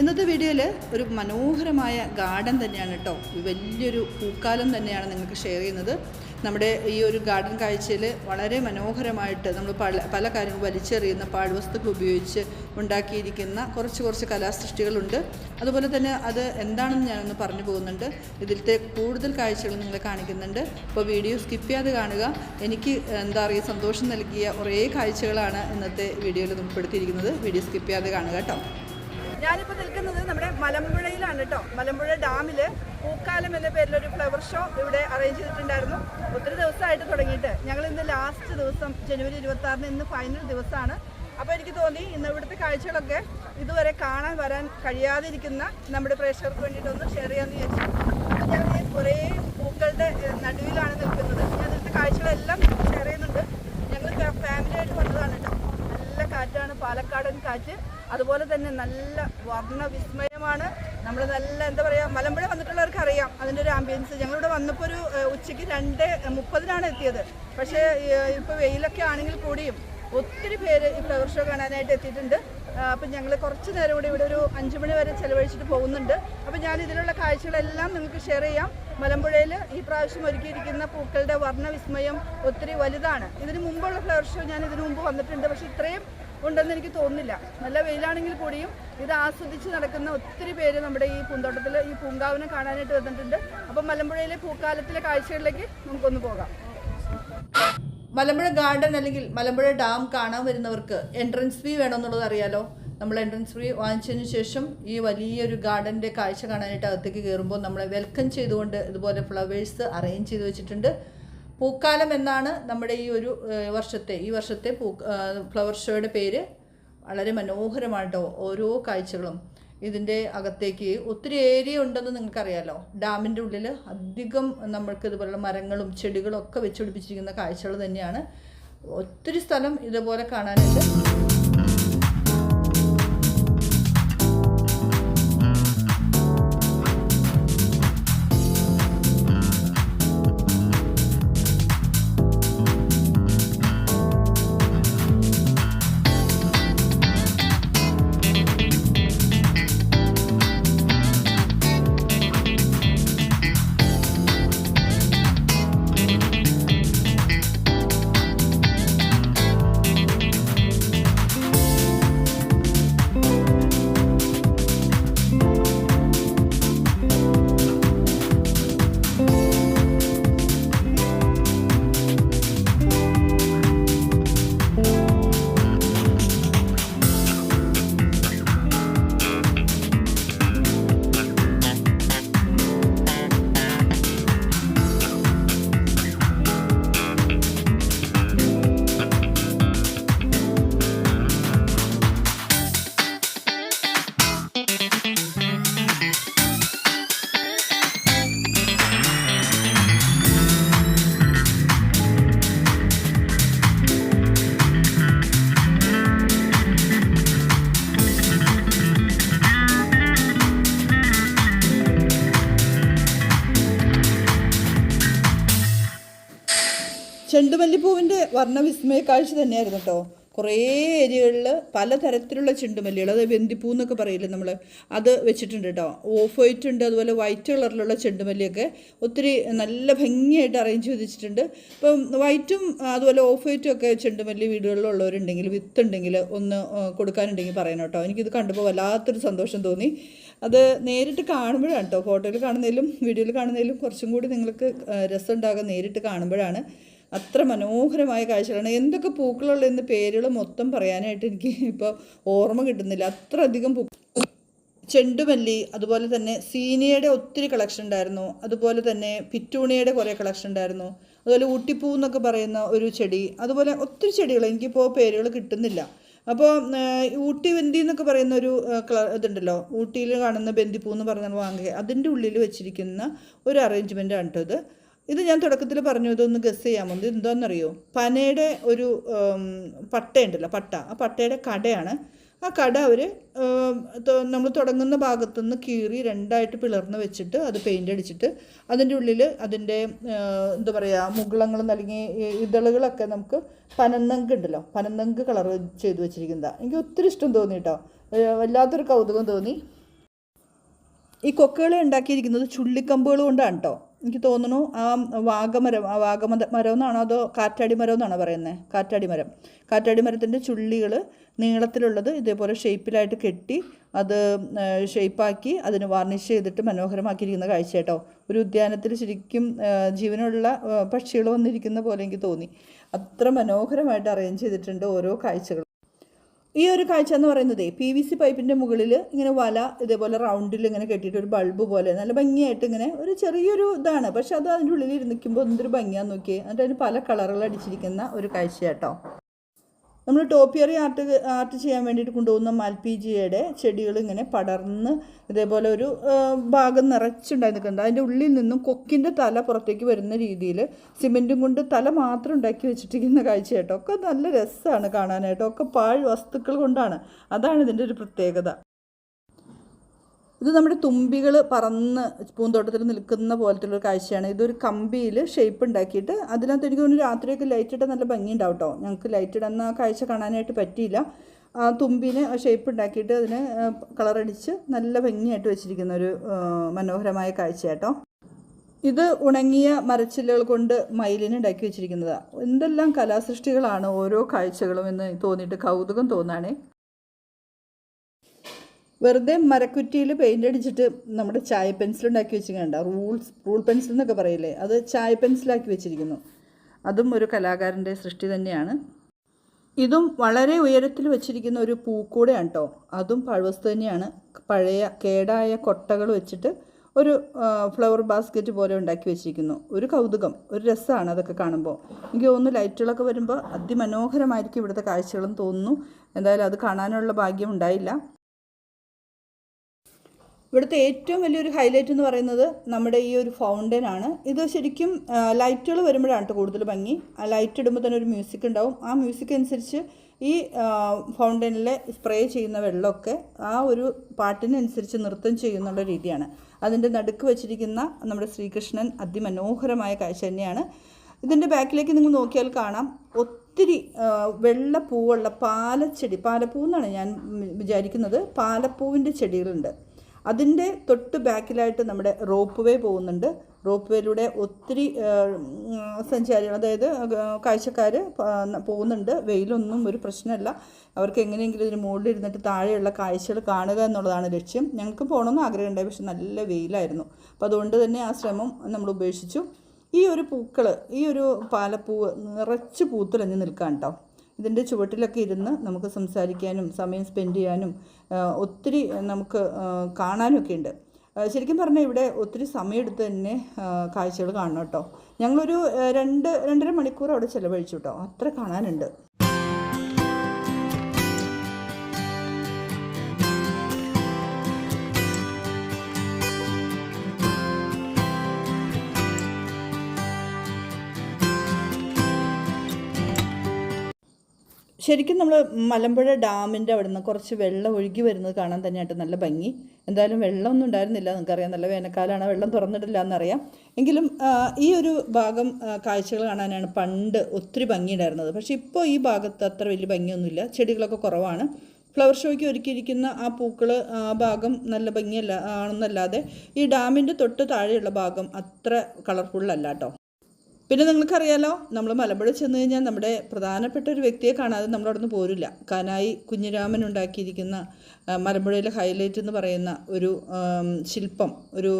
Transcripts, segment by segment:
ഇന്നത്തെ വീഡിയോയിൽ ഒരു മനോഹരമായ ഗാർഡൻ തന്നെയാണ് കേട്ടോ. വലിയൊരു പൂക്കാലം തന്നെയാണ് നിങ്ങൾക്ക് ഷെയർ ചെയ്യുന്നത്. നമ്മുടെ ഈ ഒരു ഗാർഡൻ കാഴ്ചയിൽ വളരെ മനോഹരമായിട്ട് നമ്മൾ പല പല കാര്യങ്ങൾ വലിച്ചെറിയുന്ന പാഴ്വസ്തുക്കൾ ഉപയോഗിച്ച് ഉണ്ടാക്കിയിരിക്കുന്ന കുറച്ച് കുറച്ച് കലാസൃഷ്ടികളുണ്ട്. അതുപോലെ തന്നെ അത് എന്താണെന്ന് ഞാനൊന്ന് പറഞ്ഞു പോകുന്നുണ്ട്. ഇതിലത്തെ കൂടുതൽ കാഴ്ചകൾ നിങ്ങളെ കാണിക്കുന്നുണ്ട്. അപ്പോൾ വീഡിയോ സ്കിപ്പ് ചെയ്യാതെ കാണുക. എനിക്ക് എന്താ പറയുക സന്തോഷം നൽകിയ കുറേ കാഴ്ചകളാണ് ഇന്നത്തെ വീഡിയോയിൽ ഉൾപ്പെടുത്തിയിരിക്കുന്നത്. വീഡിയോ സ്കിപ്പ് ചെയ്യാതെ കാണുക കേട്ടോ. ഞാനിപ്പോൾ നിൽക്കുന്നത് നമ്മുടെ മലമ്പുഴയിലാണ് കേട്ടോ മലമ്പുഴ ഡാമിൽ പൂക്കാലം എന്ന പേരിൽ ഒരു ഫ്ലവർ ഷോ ഇവിടെ അറേഞ്ച് ചെയ്തിട്ടുണ്ടായിരുന്നു. ഒത്തിരി ദിവസമായിട്ട് തുടങ്ങിയിട്ട്. ഞങ്ങൾ ഇന്ന് ലാസ്റ്റ് ദിവസം ജനുവരി ഇരുപത്തി ആറിന് ഇന്ന് ഫൈനൽ ദിവസമാണ്. അപ്പോൾ എനിക്ക് തോന്നി ഇന്ന് ഇവിടുത്തെ കാഴ്ചകളൊക്കെ ഇതുവരെ കാണാൻ വരാൻ കഴിയാതിരിക്കുന്ന നമ്മുടെ പ്രേക്ഷകർക്ക് വേണ്ടിയിട്ടൊന്ന് ഷെയർ ചെയ്യാമെന്ന് വിചാരിച്ചു. അപ്പോൾ ഞാൻ കുറേ പൂക്കളുടെ നടുവിലാണ് നിൽക്കുന്നത്. ഞാൻ ഇന്നത്തെ കാഴ്ചകളെല്ലാം ഷെയർ ചെയ്യുന്നുണ്ട്. ഞങ്ങൾ ഫാമിലിയായിട്ട് വന്നതാണ് കേട്ടോ കാറ്റാണ്. പാലക്കാടൻ കാറ്റ്. അതുപോലെ തന്നെ നല്ല വർണവിസ്മയമാണ്. നമ്മൾ നല്ല എന്താ പറയുക മലമ്പുഴ വന്നിട്ടുള്ളവർക്ക് അറിയാം അതിന്റെ ഒരു ആംബിയൻസ് ഞങ്ങളിവിടെ വന്നപ്പോൾ ഒരു ഉച്ചയ്ക്ക് രണ്ട് മുപ്പതിനാണ് എത്തിയത്. പക്ഷേ ഇപ്പോൾ വെയിലൊക്കെ ആണെങ്കിൽ കൂടിയും ഒത്തിരി പേര് ഈ ഫ്ലവർ ഷോ കാണാനായിട്ട് എത്തിയിട്ടുണ്ട്. അപ്പം ഞങ്ങൾ കുറച്ച് നേരം കൂടി ഇവിടെ ഒരു അഞ്ച് മണി വരെ ചിലവഴിച്ചിട്ട് പോകുന്നുണ്ട്. അപ്പം ഞാൻ ഇതിലുള്ള കാഴ്ചകളെല്ലാം നിങ്ങൾക്ക് ഷെയർ ചെയ്യാം. മലമ്പുഴയിൽ ഈ പ്രാവശ്യം ഒരുക്കിയിരിക്കുന്ന പൂക്കളുടെ വർണവിസ്മയം ഒത്തിരി വലുതാണ്. ഇതിന് മുമ്പുള്ള ഫ്ലവർ ഷോ ഞാൻ ഇതിനു മുമ്പ് വന്നിട്ടുണ്ട്. പക്ഷേ ഇത്രയും ഉണ്ടെന്ന് എനിക്ക് തോന്നുന്നില്ല. നല്ല വെയിലാണെങ്കിൽ കൂടിയും ഇത് ആസ്വദിച്ച് നടക്കുന്ന ഒത്തിരി പേര് നമ്മുടെ ഈ പൂന്തോട്ടത്തിൽ ഈ പൂങ്കാവിനെ കാണാനായിട്ട് വന്നിട്ടുണ്ട്. അപ്പം മലമ്പുഴയിലെ പൂക്കാലത്തിലെ കാഴ്ചകളിലേക്ക് നമുക്കൊന്ന് പോകാം. മലമ്പുഴ ഗാർഡൻ അല്ലെങ്കിൽ മലമ്പുഴ ഡാം കാണാൻ വരുന്നവർക്ക് എൻട്രൻസ് ഫീ വേണമെന്നുള്ളത് അറിയാലോ? നമ്മൾ എൻട്രൻസ് ഫീ വാങ്ങിച്ചതിന് ശേഷം ഈ വലിയൊരു ഗാർഡന്റെ കാഴ്ച കാണാനായിട്ട് അകത്തേക്ക് കയറുമ്പോൾ നമ്മളെ വെൽക്കം ചെയ്തുകൊണ്ട് ഇതുപോലെ ഫ്ലവേഴ്സ് അറേഞ്ച് ചെയ്ത് വെച്ചിട്ടുണ്ട്. പൂക്കാലം എന്നാണ് നമ്മുടെ ഈ ഒരു വർഷത്തെ ഈ വർഷത്തെ പൂ ഫ്ലവർ ഷോയുടെ പേര്. വളരെ മനോഹരമായിട്ടോ ഓരോ കാഴ്ചകളും ഇതിന്റെ അകത്തേക്ക് ഒത്തിരി ഏരിയ ഉണ്ടെന്ന് നിങ്ങൾക്കറിയാലോ. ഡാമിന്റെ ഉള്ളിൽ അധികം നമ്മൾക്ക് ഇതുപോലുള്ള മരങ്ങളും ചെടികളും ഒക്കെ വെച്ചുപിടിപ്പിച്ചിരിക്കുന്ന കാഴ്ചകൾ തന്നെയാണ്. ഒത്തിരി സ്ഥലം ഇതുപോലെ കാണാനുണ്ട്. ചെണ്ടുമല്ലിപ്പൂവിന്റെ വർണവിസ്മയ കാഴ്ച തന്നെയായിരുന്നു കേട്ടോ. കുറേ ഏരിയകളിൽ പലതരത്തിലുള്ള ചെണ്ടുമല്ലികൾ അത് വെന്തിപ്പൂ എന്നൊക്കെ പറയില്ലേ നമ്മൾ അത് വെച്ചിട്ടുണ്ട് കേട്ടോ. ഓഫ് വൈറ്റ് ഉണ്ട് അതുപോലെ വൈറ്റ് കളറിലുള്ള ചെണ്ടുമല്ലിയൊക്കെ ഒത്തിരി നല്ല ഭംഗിയായിട്ട് അറേഞ്ച് ചെയ്തിട്ടുണ്ട്. ഇപ്പം വൈറ്റും അതുപോലെ ഓഫ് വൈറ്റും ഒക്കെ ചെണ്ടുമല്ലി വീടുകളിലുള്ളവരുണ്ടെങ്കിൽ വിത്തുണ്ടെങ്കിൽ ഒന്ന് കൊടുക്കാനുണ്ടെങ്കിൽ പറയണം കേട്ടോ. എനിക്കിത് കണ്ടപ്പോൾ വല്ലാത്തൊരു സന്തോഷം തോന്നി. അത് നേരിട്ട് കാണുമ്പോഴാണ് കേട്ടോ. ഫോട്ടോയിൽ കാണുന്നതിലും വീഡിയോയിൽ കാണുന്നതിലും കുറച്ചും കൂടി നിങ്ങൾക്ക് രസം നേരിട്ട് കാണുമ്പോഴാണ്. അത്ര മനോഹരമായ കാഴ്ചകളാണ്. എന്തൊക്കെ പൂക്കളുള്ളതെന്ന് പേരുകൾ മൊത്തം പറയാനായിട്ട് എനിക്ക് ഇപ്പോൾ ഓർമ്മ കിട്ടുന്നില്ല. അത്ര അധികം പൂ ചെണ്ടുമല്ലി അതുപോലെ തന്നെ സീനിയയുടെ ഒത്തിരി കളക്ഷൻ ഉണ്ടായിരുന്നു. അതുപോലെ തന്നെ പിറ്റൂണിയുടെ കുറേ കളക്ഷൻ ഉണ്ടായിരുന്നു. അതുപോലെ ഊട്ടിപ്പൂ എന്നൊക്കെ പറയുന്ന ഒരു ചെടി. അതുപോലെ ഒത്തിരി ചെടികൾ എനിക്കിപ്പോൾ പേരുകൾ കിട്ടുന്നില്ല. അപ്പോൾ ഊട്ടി ബന്തി എന്നൊക്കെ പറയുന്ന ഒരു ഇതുണ്ടല്ലോ. ഊട്ടിയിൽ കാണുന്ന ബന്ദിപ്പൂ എന്ന് പറഞ്ഞാൽ വാങ്ങുക. അതിന്റെ ഉള്ളിൽ വെച്ചിരിക്കുന്ന ഒരു അറേഞ്ച്മെന്റ് ആണ് കേട്ടോ ഇത് ഇത് ഞാൻ തുടക്കത്തിൽ പറഞ്ഞു ഇതൊന്ന് ഗസ് ചെയ്യാമോ? ഇത് എന്താണെന്നറിയോ? പനയുടെ ഒരു പട്ടയുണ്ടല്ലോ പട്ട. ആ പട്ടയുടെ കടയാണ്. ആ കട അവർ നമ്മൾ തുടങ്ങുന്ന ഭാഗത്തുനിന്ന് കീറി രണ്ടായിട്ട് പിളർന്ന് വെച്ചിട്ട് അത് പെയിന്റ് അടിച്ചിട്ട് അതിന്റെ ഉള്ളിൽ അതിന്റെ എന്താ പറയുക മുകളങ്ങൾ നൽകി ഇതളുകളൊക്കെ നമുക്ക് പനന്നങ്ക് ഉണ്ടല്ലോ പനന്നങ്ക് കളർ ചെയ്ത് വെച്ചിരിക്കുന്നതാണ് എനിക്ക് ഒത്തിരി ഇഷ്ടം തോന്നി കേട്ടോ വല്ലാത്തൊരു കൗതുകം തോന്നി. ഈ കൊക്കുകളെ ഉണ്ടാക്കിയിരിക്കുന്നത് ചുള്ളിക്കമ്പുകൾ കൊണ്ടാണ് കേട്ടോ എനിക്ക് തോന്നുന്നു ആ വാഗമരം ആ വാഗമത മരം എന്നാണോ അതോ കാറ്റാടി മരം എന്നാണോ പറയുന്നത് കാറ്റാടി മരം. കാറ്റാടി മരത്തിന്റെ ചുള്ളികൾ നീളത്തിലുള്ളത് ഇതേപോലെ ഷേപ്പിലായിട്ട് കെട്ടി അത് ഷേപ്പാക്കി അതിന് വാർണിഷ് ചെയ്തിട്ട് മനോഹരമാക്കിയിരിക്കുന്ന കാഴ്ച കേട്ടോ ഒരു ഉദ്യാനത്തിൽ ശരിക്കും ജീവനുള്ള പക്ഷികൾ വന്നിരിക്കുന്ന പോലെ എനിക്ക് തോന്നി. അത്ര മനോഹരമായിട്ട് അറേഞ്ച് ചെയ്തിട്ടുണ്ട് ഓരോ കാഴ്ചകളും. ഈ ഒരു കാഴ്ച എന്ന് പറയുന്നത് പി വി സി പൈപ്പിന്റെ മുകളിൽ ഇങ്ങനെ വല ഇതേപോലെ റൗണ്ടിൽ ഇങ്ങനെ കെട്ടിയിട്ട് ഒരു ബൾബ് പോലെ നല്ല ഭംഗിയായിട്ട് ഇങ്ങനെ ഒരു ചെറിയൊരു ഇതാണ്. പക്ഷെ അത് അതിന്റെ ഉള്ളിൽ ഇരുന്നിക്കുമ്പോൾ എന്തൊരു ഭംഗിയാന്ന് നോക്കിയേ. എന്നിട്ട് അതിന് പല കളറുകൾ അടിച്ചിരിക്കുന്ന ഒരു കാഴ്ച കേട്ടോ നമ്മൾ ടോപ്പിയറി ആർട്ട് ആർട്ട് ചെയ്യാൻ വേണ്ടിയിട്ട് കൊണ്ടുപോകുന്ന മാൽപീജിയയുടെ ചെടികൾ ഇങ്ങനെ പടർന്ന് ഇതേപോലെ ഒരു ഭാഗം നിറച്ചുണ്ടായി നിൽക്കുന്നത് അതിന്റെ ഉള്ളിൽ നിന്നും കൊക്കിന്റെ തല പുറത്തേക്ക് വരുന്ന രീതിയിൽ സിമെന്റും കൊണ്ട് തല മാത്രം ഉണ്ടാക്കി വെച്ചിട്ടിരിക്കുന്ന കാഴ്ച കേട്ടോ ഒക്കെ നല്ല രസമാണ് കാണാനായിട്ടോ. ഒക്കെ പാഴ് വസ്തുക്കൾ കൊണ്ടാണ്. അതാണ് ഇതിന്റെ ഒരു പ്രത്യേകത. ഇത് നമ്മുടെ തുമ്പികൾ പറന്ന് പൂന്തോട്ടത്തിൽ നിൽക്കുന്ന പോലത്തെ ഒരു കാഴ്ചയാണ്. ഇതൊരു കമ്പിയിൽ ഷേപ്പ് ഉണ്ടാക്കിയിട്ട് അതിനകത്ത് എനിക്ക് തോന്നുന്നു രാത്രിയൊക്കെ ലൈറ്റ് ഇട്ടാൽ നല്ല ഭംഗി ഉണ്ടാവും കേട്ടോ ഞങ്ങൾക്ക് ലൈറ്റ് ഇടുന്ന കാഴ്ച കാണാനായിട്ട് പറ്റിയില്ല. ആ തുമ്പിന് ഷേപ്പ് ഉണ്ടാക്കിയിട്ട് അതിന് കളറടിച്ച് നല്ല ഭംഗിയായിട്ട് വെച്ചിരിക്കുന്ന ഒരു മനോഹരമായ കാഴ്ച കേട്ടോ ഇത് ഉണങ്ങിയ മരച്ചില്ലകൾ കൊണ്ട് മയിലിന് ഉണ്ടാക്കി വെച്ചിരിക്കുന്നതാണ് എന്തെല്ലാം കലാസൃഷ്ടികളാണ് ഓരോ കാഴ്ചകളും എന്ന് തോന്നിയിട്ട് കൗതുകം തോന്നാണേ. വെറുതെ മരക്കുറ്റിയിൽ പെയിന്റ് അടിച്ചിട്ട് നമ്മുടെ ചായ പെൻസിൽ ഉണ്ടാക്കി വെച്ചിരിക്കണ്ട റൂൾസ് റൂൾ പെൻസിൽ എന്നൊക്കെ പറയില്ലേ? അത് ചായ പെൻസിലാക്കി വെച്ചിരിക്കുന്നു. അതും ഒരു കലാകാരന്റെ സൃഷ്ടി തന്നെയാണ്. ഇതും വളരെ ഉയരത്തിൽ വെച്ചിരിക്കുന്ന ഒരു പൂക്കൂടെയാണ് കേട്ടോ അതും പഴവസ്തു തന്നെയാണ്. പഴയ കേടായ കൊട്ടകൾ വെച്ചിട്ട് ഒരു ഫ്ലവർ ബാസ്ക്കറ്റ് പോലെ ഉണ്ടാക്കി വെച്ചിരിക്കുന്നു. ഒരു കൗതുകം ഒരു രസമാണ് അതൊക്കെ കാണുമ്പോൾ. എനിക്ക് തോന്നുന്നു ലൈറ്റുകളൊക്കെ വരുമ്പോൾ അതിമനോഹരമായിരിക്കും ഇവിടുത്തെ കാഴ്ചകളെന്ന് തോന്നുന്നു. എന്തായാലും അത് കാണാനുള്ള ഭാഗ്യം ഉണ്ടായില്ല. ഇവിടുത്തെ ഏറ്റവും വലിയൊരു ഹൈലൈറ്റ് എന്ന് പറയുന്നത് നമ്മുടെ ഈ ഒരു ഫൗണ്ടൻ ആണ്. ഇത് ശരിക്കും ലൈറ്റുകൾ വരുമ്പോഴാണ് കേട്ടോ കൂടുതൽ ഭംഗി. ആ ലൈറ്റ് ഇടുമ്പോൾ തന്നെ ഒരു മ്യൂസിക് ഉണ്ടാവും. ആ മ്യൂസിക് അനുസരിച്ച് ഈ ഫൗണ്ടനിലെ സ്പ്രേ ചെയ്യുന്ന വെള്ളമൊക്കെ ആ ഒരു പാട്ടിനനുസരിച്ച് നൃത്തം ചെയ്യുന്നുള്ള രീതിയാണ്. അതിന്റെ നടുക്ക് വെച്ചിരിക്കുന്ന നമ്മുടെ ശ്രീകൃഷ്ണൻ അതിമനോഹരമായ കാഴ്ച തന്നെയാണ്. ഇതിന്റെ ബാക്കിലേക്ക് നിങ്ങൾ നോക്കിയാൽ കാണാം. ഒത്തിരി വെള്ള പൂവുള്ള പാലച്ചെടി പാലപ്പൂ എന്നാണ് ഞാൻ വിചാരിക്കുന്നത്. പാലപ്പൂവിന്റെ ചെടികളുണ്ട്. അതിന്റെ തൊട്ട് ബാക്കിലായിട്ട് നമ്മുടെ റോപ്പ് വേ പോകുന്നുണ്ട് റോപ്പ് വേയിലൂടെ ഒത്തിരി സഞ്ചാരികൾ അതായത് കാഴ്ചക്കാർ പോകുന്നുണ്ട്. വെയിലൊന്നും ഒരു പ്രശ്നമല്ല. അവർക്ക് എങ്ങനെയെങ്കിലും ഇതിന് മുകളിൽ ഇരുന്നിട്ട് താഴെയുള്ള കാഴ്ചകൾ കാണുക എന്നുള്ളതാണ് ലക്ഷ്യം. ഞങ്ങൾക്ക് പോകണമെന്ന് ആഗ്രഹമുണ്ടായി പക്ഷെ നല്ല വെയിലായിരുന്നു. അപ്പോൾ അതുകൊണ്ട് തന്നെ ആ ശ്രമം നമ്മൾ ഉപേക്ഷിച്ചു. ഈ ഒരു പൂക്കൾ ഈ ഒരു പാലപ്പൂവ് നിറച്ച് പൂത്തുലഞ്ഞ് നിൽക്കാൻ കേട്ടോ. ഇതിന്റെ ചുവട്ടിലൊക്കെ ഇരുന്ന് നമുക്ക് സംസാരിക്കാനും സമയം സ്പെൻഡ് ചെയ്യാനും ഒത്തിരി നമുക്ക് കാണാനൊക്കെ ഉണ്ട്. ശരിക്കും പറഞ്ഞാൽ ഇവിടെ ഒത്തിരി സമയമെടുത്ത് തന്നെ കാഴ്ചകൾ കാണണം കേട്ടോ. ഞങ്ങളൊരു രണ്ട് രണ്ടര മണിക്കൂർ അവിടെ ചിലവഴിച്ചു കേട്ടോ. അത്ര കാണാനുണ്ട്. ശരിക്കും നമ്മൾ മലമ്പുഴ ഡാമിന്റെ അവിടെ നിന്ന് കുറച്ച് വെള്ളം ഒഴുകി വരുന്നത് കാണാൻ തന്നെയായിട്ട് നല്ല ഭംഗി. എന്തായാലും വെള്ളമൊന്നും ഉണ്ടായിരുന്നില്ല. നിങ്ങൾക്കറിയാം നല്ല വേനൽക്കാലമാണ് വെള്ളം തുറന്നിട്ടില്ല എന്നറിയാം. എങ്കിലും ഈ ഒരു ഭാഗം കാഴ്ചകൾ കാണാനാണ് പണ്ട് ഒത്തിരി ഭംഗിയുണ്ടായിരുന്നത് പക്ഷേ ഇപ്പോൾ ഈ ഭാഗത്ത് അത്ര വലിയ ഭംഗിയൊന്നുമില്ല. ചെടികളൊക്കെ കുറവാണ്. ഫ്ലവർ ഷോയ്ക്ക് ഒരുക്കിയിരിക്കുന്ന ആ പൂക്കൾ ആ ഭാഗം നല്ല ഭംഗിയല്ല ആണെന്നല്ലാതെ ഈ ഡാമിന്റെ തൊട്ട് താഴെയുള്ള ഭാഗം അത്ര കളർഫുള്ളല്ല കേട്ടോ. പിന്നെ നിങ്ങൾക്കറിയാലോ നമ്മൾ മലമ്പുഴ ചെന്ന് കഴിഞ്ഞാൽ നമ്മുടെ പ്രധാനപ്പെട്ട ഒരു വ്യക്തിയെ കാണാതെ നമ്മൾ അവിടെ നിന്ന് പോരില്ല. കാനായി കുഞ്ഞിരാമൻ ഉണ്ടാക്കിയിരിക്കുന്ന മലമ്പുഴയിലെ ഹൈലൈറ്റ് എന്ന് പറയുന്ന ഒരു ശില്പം ഒരു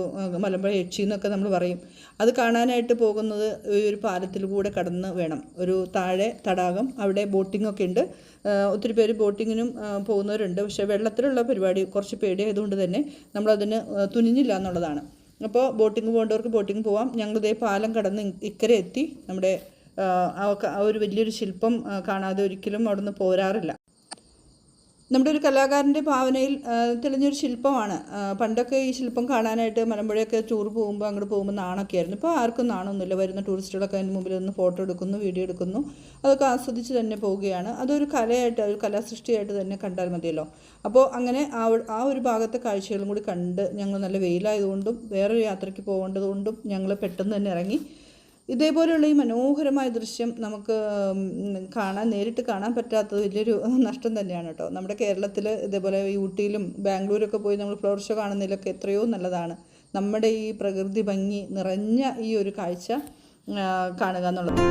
മലമ്പുഴ യക്ഷി എന്നൊക്കെ നമ്മൾ പറയും. അത് കാണാനായിട്ട് പോകുന്നത് ഒരു പാലത്തിൽ കൂടെ കടന്ന് വേണം. ഒരു താഴെ തടാകം അവിടെ ബോട്ടിംഗ് ഒക്കെ ഉണ്ട്. ഒത്തിരി പേര് ബോട്ടിങ്ങിനും പോകുന്നവരുണ്ട്. പക്ഷേ വെള്ളത്തിലുള്ള പരിപാടി കുറച്ച് പേടിയായതുകൊണ്ട് തന്നെ നമ്മളതിന് തുനിഞ്ഞില്ല എന്നുള്ളതാണ്. അപ്പോൾ ബോട്ടിങ് പോകേണ്ടവർക്ക് ബോട്ടിങ് പോവാം. ഞങ്ങളിതേ പാലം കടന്ന് ഇക്കരെ എത്തി. നമ്മുടെ ആ, ഒരു വലിയൊരു ശില്പം കാണാതെ ഒരിക്കലും അവിടെ നിന്ന് പോരാറില്ല. നമ്മുടെ ഒരു കലാകാരന്റെ ഭാവനയിൽ തെളിഞ്ഞൊരു ശില്പമാണ്. പണ്ടൊക്കെ ഈ ശില്പം കാണാനായിട്ട് മലമ്പുഴയൊക്കെ ടൂർ പോകുമ്പോൾ അങ്ങോട്ട് പോകുമ്പോൾ നാണൊക്കെ ആയിരുന്നു. ഇപ്പോൾ ആർക്കും നാണമൊന്നുമില്ല വരുന്ന ടൂറിസ്റ്റുകളൊക്കെ അതിന് മുമ്പിൽ നിന്ന് ഫോട്ടോ എടുക്കുന്നു വീഡിയോ എടുക്കുന്നു. അതൊക്കെ ആസ്വദിച്ച് തന്നെ പോവുകയാണ്. അതൊരു കലയായിട്ട് ഒരു കലാസൃഷ്ടിയായിട്ട് തന്നെ കണ്ടാൽ മതിയല്ലോ. അപ്പോൾ അങ്ങനെ ആ ആ ഒരു ഭാഗത്തെ കാഴ്ചകളും കൂടി കണ്ട് ഞങ്ങൾ നല്ല വെയിലായതുകൊണ്ടും വേറൊരു യാത്രയ്ക്ക് പോകേണ്ടതുകൊണ്ടും ഞങ്ങൾ പെട്ടെന്ന് തന്നെ ഇറങ്ങി ഇതേപോലെയുള്ള ഈ മനോഹരമായ ദൃശ്യം നമുക്ക് കാണാൻ നേരിട്ട് കാണാൻ പറ്റാത്തത് വലിയൊരു നഷ്ടം തന്നെയാണ് കേട്ടോ. നമ്മുടെ കേരളത്തിൽ ഇതേപോലെ യൂട്ടിയിലും ബാംഗ്ലൂരൊക്കെ പോയി നമ്മൾ ഫ്ലവർ ഷോ കാണുന്നതിലൊക്കെ എത്രയോ നല്ലതാണ്. നമ്മുടെ ഈ പ്രകൃതി ഭംഗി നിറഞ്ഞ ഈ ഒരു കാഴ്ച കാണുക എന്നുള്ളത്.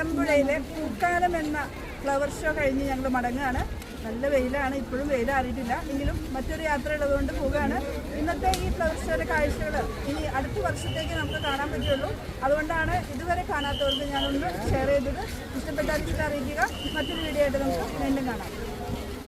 മലമ്പുഴയിലെ പൂക്കാലം എന്ന ഫ്ലവർ ഷോ കഴിഞ്ഞ് ഞങ്ങൾ മടങ്ങുകയാണ്. നല്ല വെയിലാണ് ഇപ്പോഴും വെയിൽ അറിയിട്ടില്ല എങ്കിലും മറ്റൊരു യാത്ര ഉള്ളതുകൊണ്ട് പോവുകയാണ്. ഇന്നത്തെ ഈ ഫ്ലവർ ഷോയുടെ കാഴ്ചകൾ ഇനി അടുത്ത വർഷത്തേക്ക് നമുക്ക് കാണാൻ പറ്റുള്ളൂ അതുകൊണ്ടാണ് ഇതുവരെ കാണാത്തവർക്ക് ഞാനൊന്ന് ഷെയർ ചെയ്തത്. ഇഷ്ടപ്പെട്ടാൽ അറിയിക്കുക മറ്റൊരു വീഡിയോ ആയിട്ട് നമുക്ക് വീണ്ടും കാണാം.